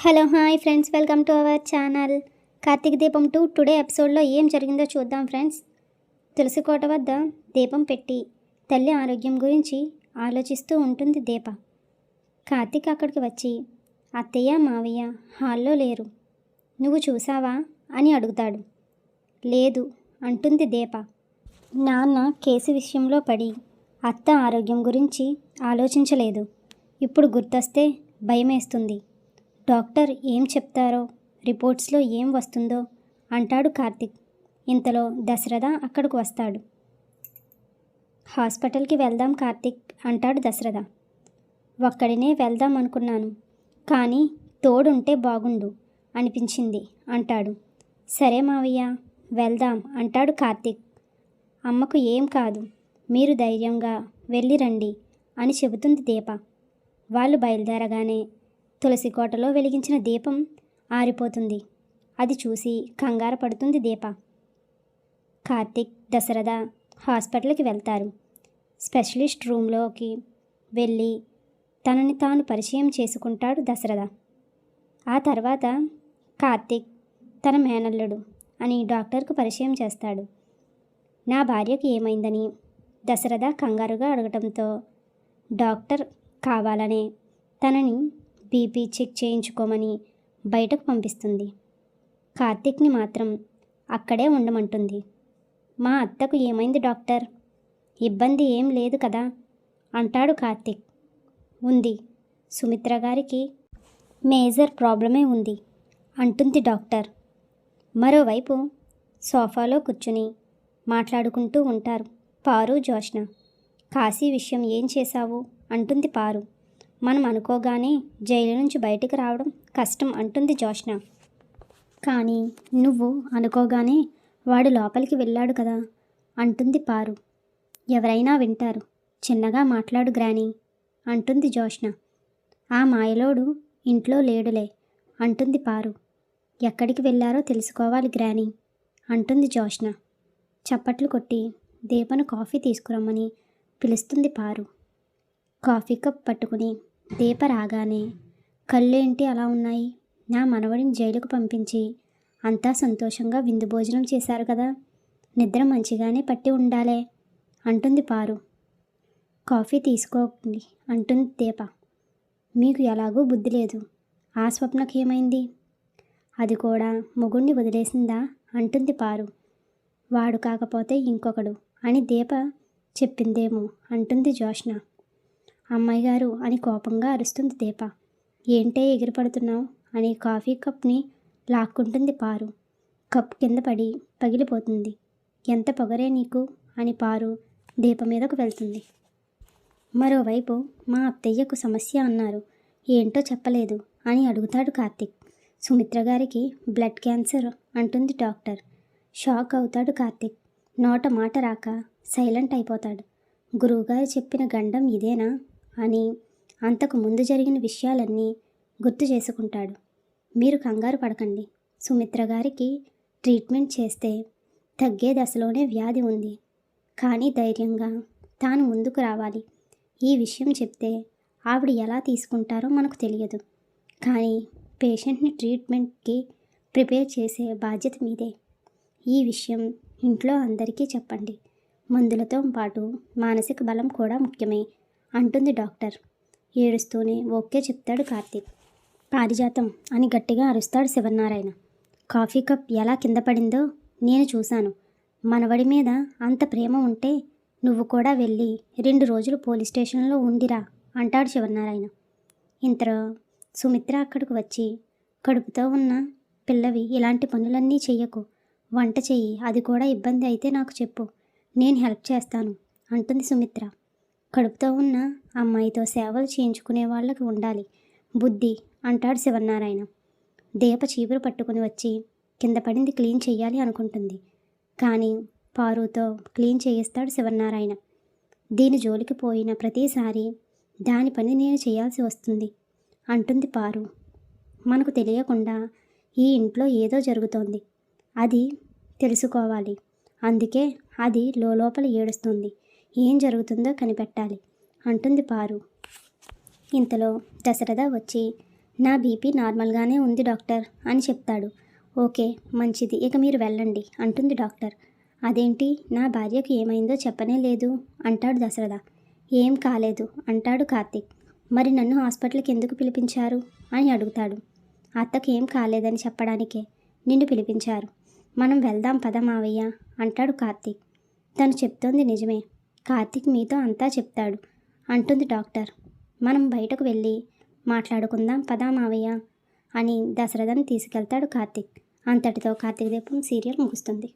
Hello hi friends. Welcome to our channel. Karthika Deepam two. Today ఎపిసోడ్లో ఏం జరిగిందో చూద్దాం ఫ్రెండ్స్. తులసి కోట వద్ద దీపం పెట్టి తల్లి ఆరోగ్యం గురించి ఆలోచిస్తూ ఉంటుంది దీప. కార్తీక్ అక్కడికి వచ్చి అత్తయ్య మావయ్య హాల్లో లేరు. నువ్వు చూసావా? అని అడుగుతాడు. లేదు అంటుంది దీప. నాన్న కేసు విషయంలో పడి అత్త ఆరోగ్యం గురించి ఆలోచించలేదు. ఇప్పుడు గుర్తొస్తే భయమేస్తుంది. డాక్టర్ ఏం చెప్తారో రిపోర్ట్స్లో ఏం వస్తుందో అంటాడు కార్తిక్. ఇంతలో దశరథ అక్కడికి వస్తాడు. హాస్పిటల్కి వెళ్దాం కార్తిక్ అంటాడు దశరథ. ఒక్కడినే వెళ్దాం అనుకున్నాను కానీ తోడుంటే బాగుండు అనిపించింది అంటాడు. సరే మావయ్య వెళ్దాం అంటాడు కార్తిక్. అమ్మకు ఏం కాదు మీరు ధైర్యంగా వెళ్ళి రండి అని చెబుతుంది దీప. వాళ్ళు బయలుదేరగానే తులసి కోటలో వెలిగించిన దీపం ఆరిపోతుంది. అది చూసి కంగారు పడుతుంది దీప. కార్తిక్ దశరథ హాస్పిటల్కి వెళ్తారు. స్పెషలిస్ట్ రూమ్లోకి వెళ్ళి తనని తాను పరిచయం చేసుకుంటాడు దశరథ. ఆ తర్వాత కార్తిక్ తన మేనల్లుడు అని డాక్టర్కు పరిచయం చేస్తాడు. నా భార్యకు ఏమైందని దశరథ కంగారుగా అడగటంతో డాక్టర్ కావాలనే తనని బీపీ చెక్ చేయించుకోమని బయటకు పంపిస్తుంది. కార్తిక్ని మాత్రం అక్కడే ఉండమంటుంది. మా అత్తకు ఏమైంది డాక్టర్? ఇబ్బంది ఏం లేదు కదా? అంటాడు కార్తిక్. ఉంది. సుమిత్ర గారికి మేజర్ ప్రాబ్లమే ఉంది అంటుంది డాక్టర్. మరోవైపు సోఫాలో కూర్చుని మాట్లాడుకుంటూ ఉంటారు పారు జోష్న. కాశీ విషయం ఏం చేశావు? అంటుంది పారు. మనం అనుకోగానే జైలు నుంచి బయటికి రావడం కష్టం అంటుంది జోష్న. కానీ నువ్వు అనుకోగానే వాడు లోపలికి వెళ్ళాడు కదా అంటుంది పారు. ఎవరైనా వింటారు. చిన్నగా మాట్లాడు గ్రాని అంటుంది జోష్న. ఆ మాయలోడు ఇంట్లో లేడులే అంటుంది పారు. ఎక్కడికి వెళ్ళారో తెలుసుకోవాలి గ్రాని అంటుంది జోష్న. చప్పట్లు కొట్టి దీపను కాఫీ తీసుకురమ్మని పిలుస్తుంది పారు. కాఫీ కప్ పట్టుకుని దీప రాగానే కళ్ళేంటి అలా ఉన్నాయి? నా మనవడిని జైలుకు పంపించి అంతా సంతోషంగా విందు భోజనం చేశారు కదా? నిద్ర మంచిగానే పట్టి ఉండాలే అంటుంది పారు. కాఫీ తీసుకోండి అంటుంది దీప. మీకు ఎలాగూ బుద్ధి లేదు. ఆ స్వప్నకి ఏమైంది? అది కూడా మొగుణ్ణి వదిలేసిందా? అంటుంది పారు. వాడు కాకపోతే ఇంకొకడు అని దీప చెప్పిందేమో అంటుంది జోష్న అమ్మాయి గారు అని కోపంగా అరుస్తుంది దీప. ఏంటే ఎగిరిపడుతున్నావు? అని కాఫీ కప్ని లాక్కుంటుంది పారు. కప్ కింద పడి పగిలిపోతుంది. ఎంత పొగరే నీకు? అని పారు దీప మీదకు వెళ్తుంది. మరోవైపు మా అత్తయ్యకు సమస్య అన్నారు. ఏంటో చెప్పలేదు అని అడుగుతాడు కార్తిక్. సుమిత్ర గారికి బ్లడ్ క్యాన్సర్ అంటుంది డాక్టర్. షాక్ అవుతాడు కార్తిక్. నోట మాట రాక సైలెంట్ అయిపోతాడు. గురువుగారు చెప్పిన గండం ఇదేనా? అని అంతకు ముందు జరిగిన విషయాలన్నీ గుర్తు చేసుకుంటాడు. మీరు కంగారు పడకండి. సుమిత్ర గారికి ట్రీట్మెంట్ చేస్తే తగ్గే దశలోనే వ్యాధి ఉంది. కానీ ధైర్యంగా తాను ముందుకు రావాలి. ఈ విషయం చెప్తే ఆవిడ ఎలా తీసుకుంటారో మనకు తెలియదు. కానీ పేషెంట్ని ట్రీట్మెంట్కి ప్రిపేర్ చేసే బాధ్యత మీదే. ఈ విషయం ఇంట్లో అందరికీ చెప్పండి. మందులతో పాటు మానసిక బలం కూడా ముఖ్యమే. అంటుంది డాక్టర్. ఏడుస్తూనే ఓకే చెప్తాడు కార్తీక్. పారిజాతం అని గట్టిగా అరుస్తాడు శివనారాయణ కాఫీ కప్ ఎలా కింద పడిందో నేను చూశాను. మనవడి మీద అంత ప్రేమ ఉంటే నువ్వు కూడా వెళ్ళి రెండు రోజులు పోలీస్ స్టేషన్లో ఉండిరా అంటాడు శివనారాయణ ఇంతలో సుమిత్ర అక్కడికి వచ్చి కడుపుతో ఉన్న పిల్లవి ఇలాంటి పనులన్నీ చెయ్యకు. వంట చెయ్యి అది కూడా ఇబ్బంది అయితే నాకు చెప్పు. నేను హెల్ప్ చేస్తాను అంటుంది సుమిత్ర. కడుపుతో ఉన్న అమ్మాయితో సేవలు చేయించుకునే వాళ్ళకి ఉండాలి. బుద్ధి అంటాడు శివనారాయణ దీప చీపురు పట్టుకుని వచ్చి కింద పడింది క్లీన్ చేయాలి అనుకుంటుంది. కానీ పారుతో క్లీన్ చేయిస్తాడు శివనారాయణ దీని జోలికి పోయిన ప్రతిసారి దాని పని నేను చేయాల్సి వస్తుంది అంటుంది పారు. మనకు తెలియకుండా ఈ ఇంట్లో ఏదో జరుగుతోంది. అది తెలుసుకోవాలి. అందుకే అది లోపల ఏడుస్తుంది. ఏం జరుగుతుందో కనిపెట్టాలి. అంటుంది పారు. ఇంతలో దశరథ వచ్చి నా బీపీ నార్మల్గానే ఉంది డాక్టర్ అని చెప్తాడు. ఓకే మంచిది ఇక మీరు వెళ్ళండి అంటుంది డాక్టర్. అదేంటి నా భార్యకు ఏమైందో చెప్పనే లేదు అంటాడు దశరథ. ఏం కాలేదు అంటాడు కార్తీక్. మరి నన్ను హాస్పిటల్కి ఎందుకు పిలిపించారు అని అడుగుతాడు. అత్తకు ఏం కాలేదని చెప్పడానికే నిన్ను పిలిపించారు. మనం వెళ్దాం పద మావయ్య అంటాడు కార్తీక్. తను చెప్తోంది నిజమే కార్తీక్ మీతో అంతా చెప్తాడు. అంటుంది డాక్టర్. మనం బయటకు వెళ్ళి మాట్లాడుకుందాం పదా మావయ్య అని దశరథని తీసుకెళ్తాడు కార్తీక్. అంతటితో కార్తీక దీపం సీరియల్ ముగుస్తుంది.